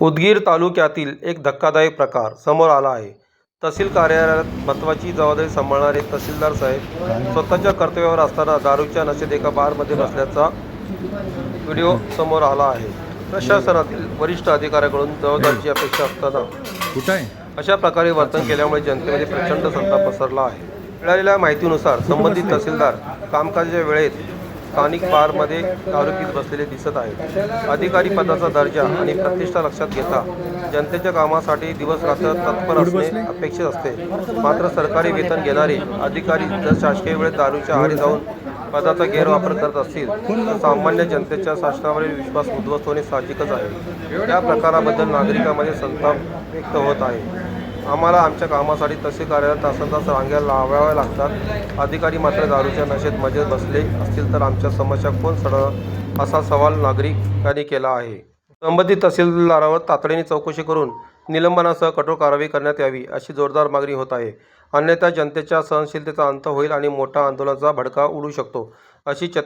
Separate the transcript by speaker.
Speaker 1: उदगीर तालुक्यातील एक धक्कादायक प्रकार समोर आला आहे. तहसील कार्यालयात महत्त्वाची जबाबदारी सांभाळणारे तहसीलदार साहेब स्वतःच्या कर्तव्यावर असताना दारूच्या नशेत एका बारमध्ये बसल्याचा व्हिडिओ समोर आला आहे. प्रशासनातील वरिष्ठ अधिकाऱ्याकडून जबाबदारीची अपेक्षा असताना अशा प्रकारे वर्तन केल्यामुळे जनतेमध्ये प्रचंड संताप पसरला आहे. मिळालेल्या माहितीनुसार संबंधित तहसीलदार कामकाजाच्या वेळेत स्थानिक बारमध्ये दारू बसलेले दिसत आहेत. अधिकारी पदाचा दर्जा आणि प्रतिष्ठा लक्षात घेता जनतेच्या कामासाठी दिवस रात्र तत्पर असणे अपेक्षित असते. मात्र सरकारी वेतन घेणारे अधिकारी जर शासकीय वेळेत दारूच्या आहारी जाऊन पदाचा गैरवापर करत असतील तर सामान्य जनतेच्या शासनावरील विश्वास उद्ध्वस्त होणे साहजिकच आहे. या प्रकाराबद्दल नागरिकांमध्ये संताप व्यक्त होत आहे. आम्हाला आमच्या कामासाठी तसे कार्यालयात तासन तास रांग्या लावाव्या लागतात. अधिकारी मात्र दारूच्या नशेत मजेत बसले असतील तर आमच्या समस्या कोण सडळ असा सवाल नागरिकांनी केला आहे. संबंधित तहसीलदारावर तातडीने चौकशी करून निलंबनासह कठोर कारवाई करण्यात यावी अशी जोरदार मागणी होत आहे. अन्यथा जनतेच्या सहनशीलतेचा अंत होईल आणि मोठा आंदोलनाचा भडका उडू शकतो अशी चर्चा